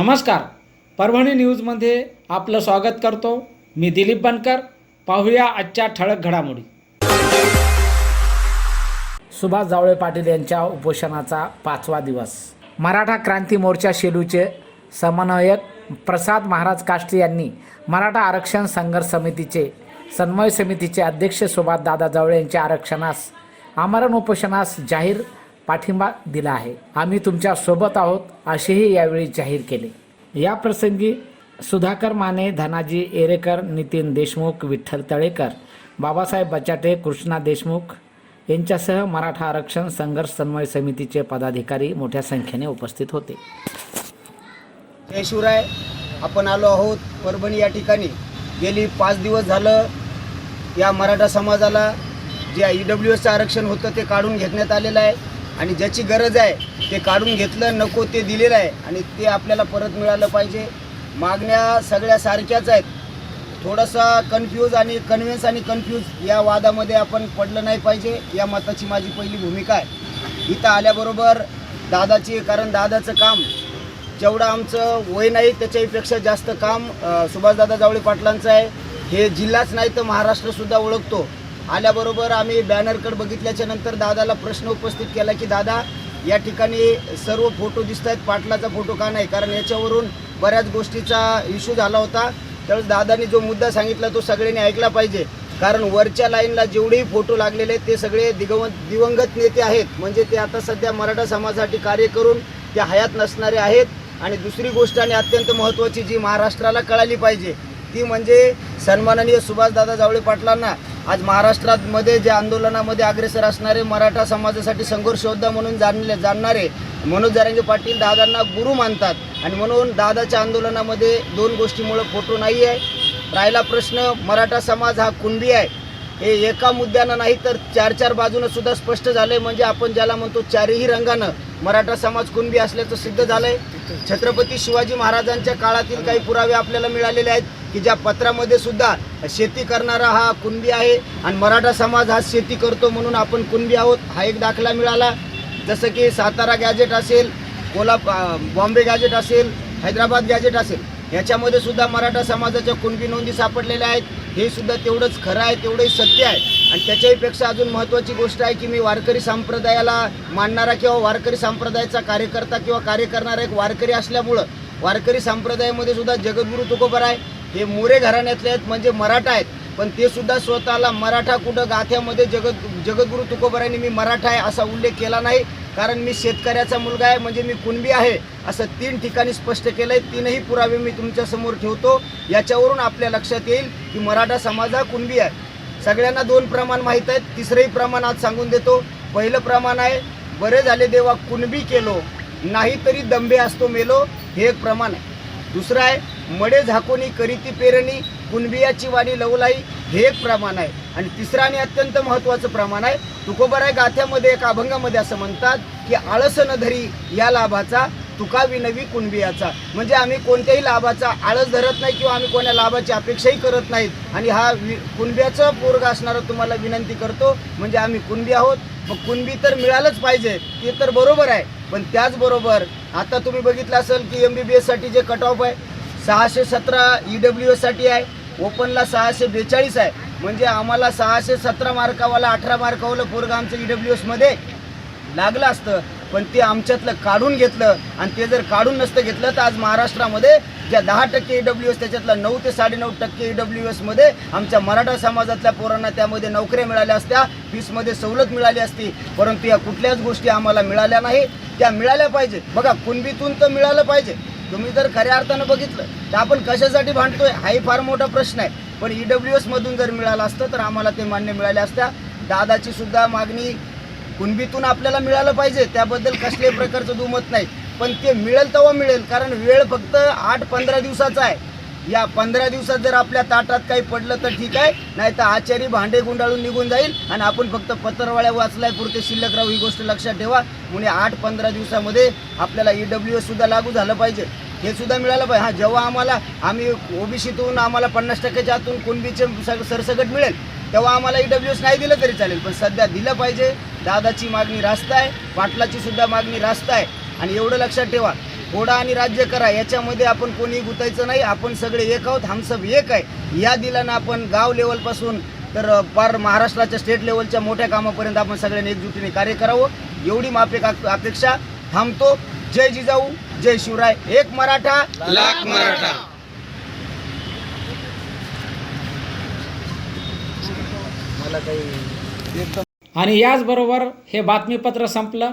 नमस्कार. परभणी न्यूजमध्ये आपलं स्वागत करतो. मी दिलीप बनकर. पाहूया आजच्या ठळक घडामोडी. सुभाष जावळे पाटील यांच्या उपोषणाचा पाचवा दिवस. मराठा क्रांती मोर्चा शेलूचे समन्वयक प्रसाद महाराज काष्टे यांनी मराठा आरक्षण संघर्ष समितीचे समन्वय समितीचे अध्यक्ष सुभाष दादा जावळे यांच्या आरक्षणास आमरण उपोषणास जाहीर पाठिंबा दिला आहे. आम्ही तुमच्यासोबत आहोत असेही यावेळी जाहीर केले. या प्रसंगी सुधाकर माने धनाजी एरेकर नितीन देशमुख विठ्ठल तळेकर बाबासाहेब बचाटे कृष्णा देशमुख यांच्यासह मराठा आरक्षण संघर्ष समन्वय समितीचे पदाधिकारी मोठ्या संख्येने उपस्थित होते. जय शिवराय. आपण आलो आहोत परभणी या ठिकाणी. गेली पाच दिवस झालं या मराठा समाजाला जे ई डब्ल्यू एसचं आरक्षण होतं ते काढून घेण्यात आलेलं आहे. आणि ज्याची गरज आहे ते काढून घेतलं नको ते दिलेलं आहे आणि ते आपल्याला परत मिळालं पाहिजे. मागण्या सगळ्या सारख्याच आहेत. थोडासा कन्फ्यूज आणि कन्व्हिन्स आणि कन्फ्यूज या वादामध्ये आपण पडलं नाही पाहिजे. या मताची माझी पहिली भूमिका आहे. इथं आल्याबरोबर दादाची कारण दादाचं काम जेवढं आमचं वय नाही त्याच्याहीपेक्षा जास्त काम सुभाषदादा जावळे पाटलांचं आहे. हे जिल्हाच नाही तर महाराष्ट्रसुद्धा ओळखतो. आल्याबरोबर आम्ही बॅनरकडे बघितल्याच्या नंतर दादाला प्रश्न उपस्थित केला की दादा या ठिकाणी सर्व फोटो दिसत आहेत पाटलाचा फोटो का नाही? कारण याच्यावरून बऱ्याच गोष्टीचा इश्यू झाला होता. त्यावेळेस दादानी जो मुद्दा सांगितला तो सगळ्यांनी ऐकला पाहिजे. कारण वरच्या लाईनला जेवढेही फोटो लागलेले आहेत ते सगळे दिगवंत दिवंगत नेते आहेत. म्हणजे ते आता सध्या मराठा समाजासाठी कार्य करून ते हयात नसणारे आहेत. आणि दुसरी गोष्ट आणि अत्यंत महत्त्वाची जी महाराष्ट्राला कळाली पाहिजे ती म्हणजे सन्माननीय सुभाषदादा जावळे पाटलांना आज महाराष्ट्रामध्ये जे आंदोलनामध्ये अग्रेसर असणारे मराठा समाजासाठी संघर्ष योद्धा म्हणून जाणले जाणणारे मनोज जारंगे पाटील दादांना गुरु मानतात. आणि म्हणून दादाच्या आंदोलनामध्ये दोन गोष्टीमुळं फोटो नाही आहे राहिला प्रश्न मराठा समाज हा कुणबी आहे? हे एका मुद्द्यानं नाही तर चार चार बाजूनं सुद्धा स्पष्ट झालं आहे म्हणजे आपण ज्याला म्हणतो चारही रंगानं मराठा समाज कुणबी असल्याचं सिद्ध झालं आहे छत्रपती शिवाजी महाराजांच्या काळातील काही पुरावे आपल्याला मिळालेले आहेत. की ज्या पत्रामध्ये सुद्धा शेती करणारा हा कुणबी आहे आणि मराठा समाज हा शेती करतो म्हणून आपण कुणबी आहोत हा एक दाखला मिळाला. जसं की सातारा गॅजेट असेल कोल्हाप बॉम्बे गॅजेट असेल हैदराबाद गॅजेट असेल याच्यामध्ये सुद्धा मराठा समाजाच्या कुणबी नोंदी सापडलेल्या आहेत. हे सुद्धा तेवढंच खरं आहे तेवढंही सत्य आहे. आणि त्याच्याहीपेक्षा अजून महत्त्वाची गोष्ट आहे की मी वारकरी संप्रदायाला मानणारा किंवा वारकरी संप्रदायाचा कार्यकर्ता किंवा कार्य करणारा एक वारकरी असल्यामुळं वारकरी संप्रदायामध्ये सुद्धा जगद्गुरू तुकोबर आहे. हे मोरे घराण्यातले आहेत म्हणजे मराठा आहेत. पण ते सुद्धा स्वतःला मराठा कुठं गाथ्यामध्ये जगत जगद्गुरू तुकोबरांनी मी मराठा आहे असा उल्लेख केला नाही. कारण मी शेतकऱ्याचा मुलगा आहे म्हणजे मी कुणबी आहे असं तीन ठिकाणी स्पष्ट केलं आहे तीनही पुरावे मी तुमच्यासमोर ठेवतो. याच्यावरून आपल्या लक्षात येईल की मराठा समाज हा कुणबी आहे. सगळ्यांना दोन प्रमाण माहीत आहेत. तिसरंही प्रमाण आज सांगून देतो. पहिलं प्रमाण आहे बरे झाले देवा कुणबी केलो. नाही तरी दंबे असतो मेलो. हे एक प्रमाण आहे. दुसरं आहे मडे झाकोनी करीती पेरणी कुणबियाची वाणी लवलाई हे एक प्रमाण आहे. आणि तिसरं आणि अत्यंत महत्त्वाचं प्रमाण आहे तुकोबराय गाथ्यामध्ये एका अभंगामध्ये असं म्हणतात की आळस न धरी या लाभाचा तुका विनवी कुणबियाचा. म्हणजे आम्ही कोणत्याही लाभाचा आळस धरत नाही किंवा आम्ही कोण्या लाभाची अपेक्षाही करत नाहीत. आणि हा वि कुणब्याचा पोरग असणारं तुम्हाला विनंती करतो म्हणजे आम्ही कुणबी आहोत. मग कुणबी तर मिळालंच पाहिजे ते तर बरोबर आहे. पण त्याचबरोबर आता तुम्ही बघितलं असेल की एम बी बी एससाठी जे कट ऑफ आहे सहाशे सतरा ई डब्ल्यू एससाठी आहे. ओपनला सहाशे बेचाळीस आहे. म्हणजे आम्हाला सहाशे सतरा मार्कावाला अठरा मार्कावालं पोरगा आमचं ई डब्ल्यू एसमध्ये लागलं असतं. पण ते आमच्यातलं काढून घेतलं आणि ते जर काढून नसतं घेतलं तर आज महाराष्ट्रामध्ये ज्या दहा टक्के ई डब्ल्यू एस त्याच्यातलं नऊ ते साडेनऊ टक्के ई डब्ल्यू एसमध्ये आमच्या मराठा समाजातल्या पोरांना त्यामध्ये नोकऱ्या मिळाल्या असत्या फीसमध्ये सवलत मिळाली असती. परंतु या कुठल्याच गोष्टी आम्हाला मिळाल्या नाही. त्या मिळाल्या पाहिजे बघा कुणबीतून तर मिळालं पाहिजे. तुम्ही जर खऱ्या अर्थानं बघितलं तर आपण कशासाठी भांडतोय हाही फार मोठा प्रश्न आहे. पण ई डब्ल्यू एसमधून जर मिळालं असतं तर आम्हाला ते मान्य मिळाले असत्या. दादाची सुद्धा मागणी कुणबीतून आपल्याला मिळालं पाहिजे त्याबद्दल कसल्याही प्रकारचं दुमत नाही. पण ते मिळेल तेव्हा मिळेल कारण वेळ फक्त आठ पंधरा दिवसाचा आहे. या पंधरा दिवसात जर आपल्या ताटात काही पडलं तर ठीक आहे. नाही तर आचारी भांडे गुंडाळून निघून जाईल. आणि आपण फक्त पत्रवाळ्या वाचलाय पुरते शिल्लक राहू ही गोष्ट लक्षात ठेवा. म्हणजे आठ पंधरा दिवसामध्ये आपल्याला ई डब्ल्यू एस सुद्धा लागू झालं पाहिजे. हे सुद्धा मिळालं पाहिजे. हा जेव्हा आम्हाला आम्ही ओबीसीतून आम्हाला पन्नास टक्क्याच्या आतून कुणबीचे सग- सरसकट मिळेल तेव्हा आम्हाला ई डब्ल्यू एस नाही दिलं तरी चालेल. पण सध्या दिलं पाहिजे. दादाची मागणी रास्त आहे. पाटलाची सुद्धा मागणी रास्त आहे. आणि एवढं लक्षात ठेवा. फोडा आणि राज्य करा याच्यामध्ये आपण कोणी गुतायचं नाही आपण सगळे एक आहोत हम सब एक आहे. या दिलानं आपण गाव लेवलपासून तर पार महाराष्ट्राच्या स्टेट लेवलच्या मोठ्या कामापर्यंत आपण सगळ्यांनी एकजुटीने कार्य करावं. एवढी मापे अपेक्षा थांबतो. जय जिजाऊ जय शिवराय. एक मराठा लाख मराठा. मला काही आणि याचबरोबर हे बातमीपत्र संपलं.